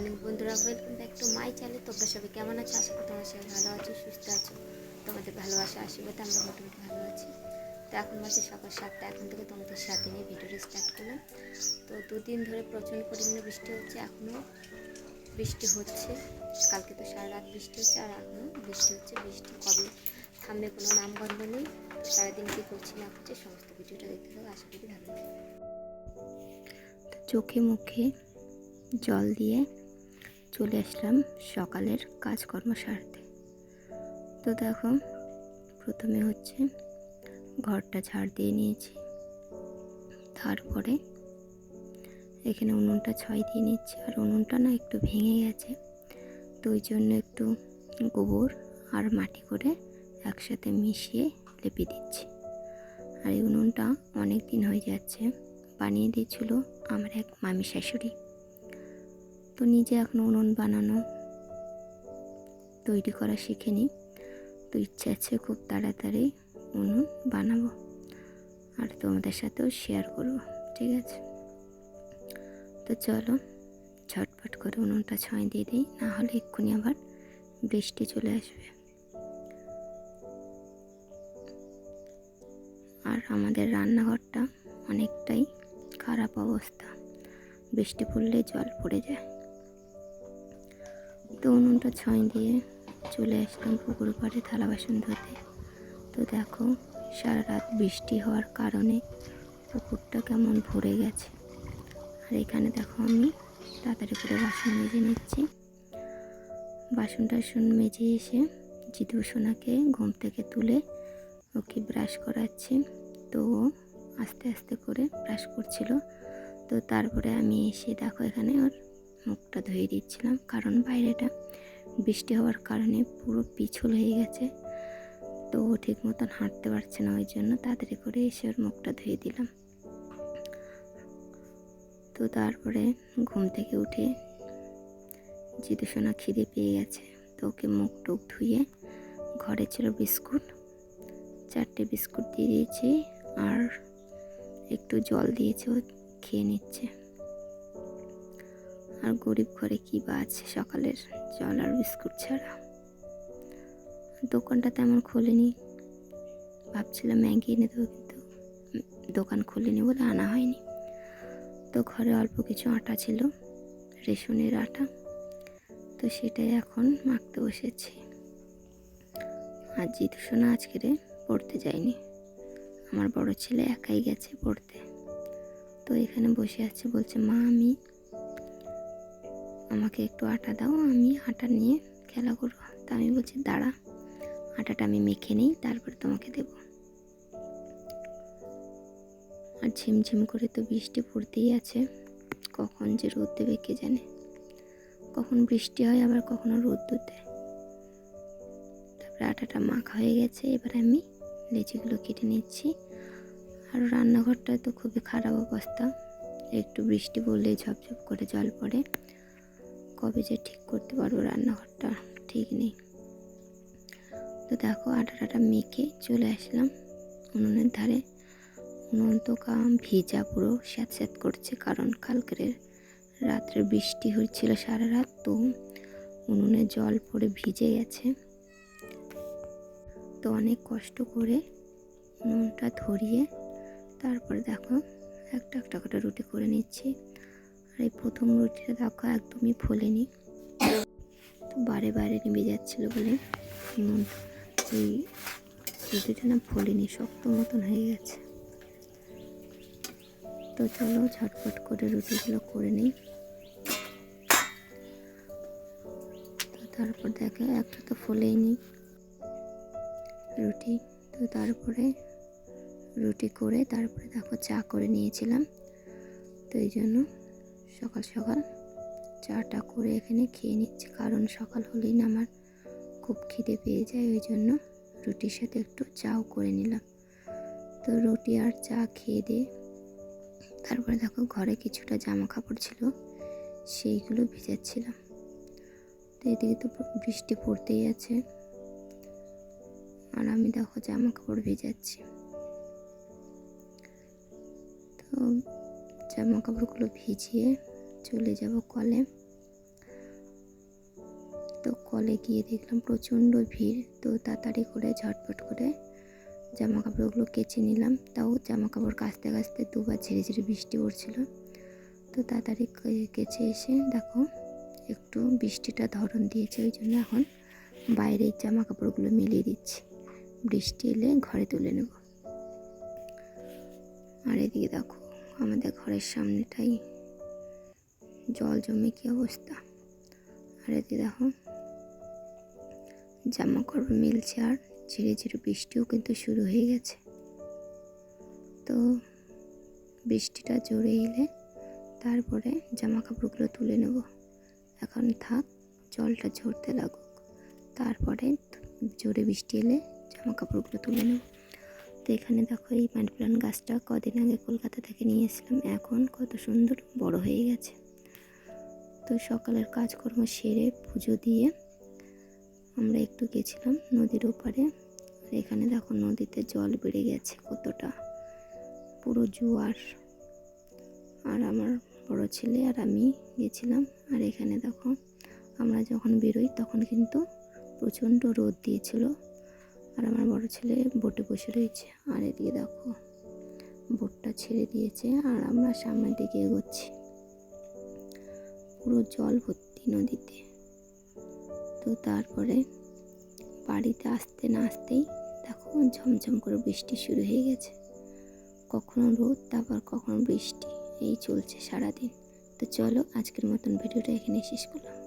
Morning বন্ধুরা welcome back to my channel তোমরা সবাই কেমন আছো? আশা করি তোমার সবাই ভালো আছো, সুস্থ আছো। তোমাদের ভালোবাসা, আশীর্বাদে, আমরা মোটামুটি ভালো আছি। তো এখন মাসে সকাল সাতটা, এখন থেকে তোমাদের সাথে নিয়ে ভিডিওটা স্টার্ট করলাম। তো দুদিন ধরে প্রচণ্ড পরিমাণে বৃষ্টি হচ্ছে এখনও বৃষ্টি হচ্ছে। কালকে তো সারা রাত বৃষ্টি হচ্ছে, আর এখনও বৃষ্টি হচ্ছে, বৃষ্টি কবে? থামবে কোনো নাম নামগন্ধ নেই, সারাদিন কী করছি, না করছে, সমস্ত ভিডিওটা দেখতে থাকো, আশা করি ভালো চোখে মুখে জল দিয়ে চলে আসলাম সকালের কাজকর্ম সারতে। তো দেখো, প্রথমে হচ্ছে ঘরটা ঝাড় দিয়ে নিয়েছি। তারপরে এখানে উনুনটা ছয় দিয়ে নিচ্ছি। আর উনুনটা না একটু ভেঙে গেছে। তো ওই জন্য একটু গোবর আর মাটি করে একসাথে মিশিয়ে লেপে দিচ্ছি। আর এই উনুনটা অনেক দিন হয়ে যাচ্ছে। বানিয়ে দিয়েছিল আমার এক মামি শাশুড়ি। তো নিজে এখন উনুন বানানো। তৈরি করা শিখেনি তো ইচ্ছে আছে খুব তাড়াতাড়ি উনুন বানাবো। আর তোমাদের সাথেও শেয়ার করব, ঠিক আছে? তো চলো, ঝটপট করে উনুনটা ছয় দিয়ে দিই, না হলে এক্ষুনি আবার বৃষ্টি চলে আসবে। আর আমাদের রান্নাঘরটা অনেকটাই খারাপ অবস্থা। বৃষ্টি পড়লে জল পড়ে যায়। তো উনুনটা ছয় দিয়ে চলে আসলাম পুকুর পাড়ে থালা বাসন ধুতে। তো দেখো, সারা রাত বৃষ্টি হওয়ার কারণে পুকুরটা কেমন ভরে গেছে। আর এখানে দেখো আমি তাড়াতাড়ি করে বাসন মেজে নিচ্ছি। বাসন টাসন মেজে এসে জিতু সোনাকে ঘুম থেকে তুলে ওকে ব্রাশ করাচ্ছি। তো আস্তে আস্তে করে ব্রাশ করছিল। তো তারপরে আমি এসে দেখো এখানে ওর মুখটা ধুয়ে দিচ্ছিলাম, কারণ বাইরেটা বৃষ্টি হওয়ার কারণে পুরো পিছল হয়ে গেছে। তো ঠিক মতন হাঁটতে পারছে না ওই জন্য তাড়াতাড়ি করে এসে ওর মুখটা ধুয়ে দিলাম। তো তারপরে ঘুম থেকে উঠে জিতু সোনা খিদে পেয়ে গেছে, তো ওকে মুখ টুক ধুয়ে ঘরে ছিল বিস্কুট, চারটে বিস্কুট দিয়ে দিয়েছি আর একটু জল দিয়েছে ও খেয়ে নিচ্ছে। আর গরিব ঘরে কী বা আছে সকালের জল আর বিস্কুট ছাড়া? দোকানটা তেমন খোলেনি। ভাবছিলাম ম্যাগি এনে দেবো কিন্তু দোকান খোলেনি বলে আনা হয়নি। তো ঘরে অল্প কিছু আটা ছিল, রেশনের আটা। তো সেটাই এখন মাখতে বসেছি। আর জিতু সোনা আজকে পড়তে যায়নি। আমার বড় ছেলে একাই গেছে পড়তে। তো এখানে বসে আছে বলছে, মা, আমি আমাকে একটু আটা দাও, আমি আটা নিয়ে খেলা করব। তা আমি বলছি, দাঁড়া, আটাটা আমি মেখে নিই, তারপরে তোমাকে দেব। আর ঝিমঝিম করে তো বৃষ্টি পড়তেই আছে, কখন যে রোদ দেবে কে জানে? কখন বৃষ্টি হয়, আবার কখনো রোদ দেয়। তারপরে আটাটা মাখা হয়ে গেছে, এবার আমি লেচিগুলো কেটে নিচ্ছি। আর রান্নাঘরটা তো খুবই খারাপ অবস্থা, একটু বৃষ্টি পড়লেই ঝপঝপ করে জল পড়ে। কবে যে ঠিক করতে পারব রান্নাঘরটা ঠিক নেই। তো দেখো আটাটা মেখে চলে আসলাম উনুনের ধারে। উনুন তো কাম ভিজা পুরো স্যাঁত স্যাঁত করছে কারণ কালকের রাত্রে বৃষ্টি হচ্ছিল সারা রাত, তো উনুনে জল পড়ে ভিজে গেছে। তো অনেক কষ্ট করে উনুনটা ধরিয়ে তারপর দেখো একটা একটা করে রুটি করে নিচ্ছি। এই প্রথম রুটিটা দেখো একদমই ফোলেনি। তো বারে বারে নেমে যাচ্ছিল বলে উনুন এই রুটিটা না ফোলেনি, শক্ত মতন হয়ে গেছে। তো চলো ঝটপট করে রুটিগুলো করে নিই। তো তারপর দেখে একটা তো ফোলেই নি রুটি। তো তারপরে রুটি করে তারপরে দেখো চা করে নিয়েছিলাম। তো এই জন্য সকাল সকাল চাটা করে এখানে খেয়ে নিচ্ছি। কারণ সকাল হলেই না আমার খুব খিদে পেয়ে যায়, ওই জন্য রুটির সাথে একটু চাও করে নিলাম। তো রুটি আর চা খেয়ে দিয়ে তারপরে দেখো ঘরে কিছুটা জামা কাপড় ছিল, সেইগুলো ভিজাচ্ছিলাম। তো এদিকে তো বৃষ্টি পড়তেই আছে। আর আমি দেখো জামা কাপড় ভিজাচ্ছি। তো জামা কাপড়গুলো ভিজিয়ে চলে যাব কলে। তো কলে গিয়ে দেখলাম প্রচণ্ড ভিড়, তো তাড়াতাড়ি করে ঝটপট করে জামা কাপড়গুলো কেচে নিলাম। তাও জামা কাপড় কাচতে কাচতে দুবার ঝিরে ঝিরে বৃষ্টি পড়ছিল। তো তাড়াতাড়ি কেচে এসে দেখো একটু বৃষ্টিটা ধরন দিয়েছে, ওই জন্য এখন বাইরের জামা কাপড়গুলো মিলিয়ে দিচ্ছি। বৃষ্টি এলে ঘরে তুলে নেব। আর এদিকে দেখো আমাদের ঘরের সামনেটাই। জল জমে কি অবস্থা? আর এদিকে দেখো জামা কাপড় মিলছে আর ঝিরে ঝিরে বৃষ্টিও কিন্তু শুরু হয়ে গেছে। তো বৃষ্টিটা জোরে এলে তারপরে জামা কাপড়গুলো তুলে নেব। এখন থাক, জলটা ঝরতে লাগুক। তারপরে জোরে বৃষ্টি এলে জামা কাপড়গুলো তুলে নেব। এখানে দেখো এই মানি প্লান্ট গাছটা কদিন আগে কলকাতা থেকে নিয়ে এসেছিলাম। এখন কত সুন্দর বড় হয়ে গেছে। তো সকালের কাজকর্ম সেরে পুজো দিয়ে আমরা একটু গেছিলাম নদীর ওপারে। আর এখানে দেখো নদীতে জল বেড়ে গেছে কতটা। পুরো জোয়ার। আর আমার বড় ছেলে আর আমি গেছিলাম। আর এখানে দেখো আমরা যখন বেরোই তখন কিন্তু প্রচণ্ড রোদ দিয়েছিল। আর আমার বড় ছেলে বোটে বসে রয়েছে। আর এদিকে দেখো, বোটটা ছেড়ে দিয়েছে আর আমরা সামনের দিকে এগোচ্ছি। পুরো জল ভর্তি নদীতে। তো তারপরে বাড়িতে আসতে না আসতেই দেখো ঝমঝম করে বৃষ্টি শুরু হয়ে গেছে। কখনো রোদ, তারপর কখনো বৃষ্টি, এই চলছে সারাদিন। তো চলো আজকের মতন ভিডিওটা এখানে শেষ করলাম।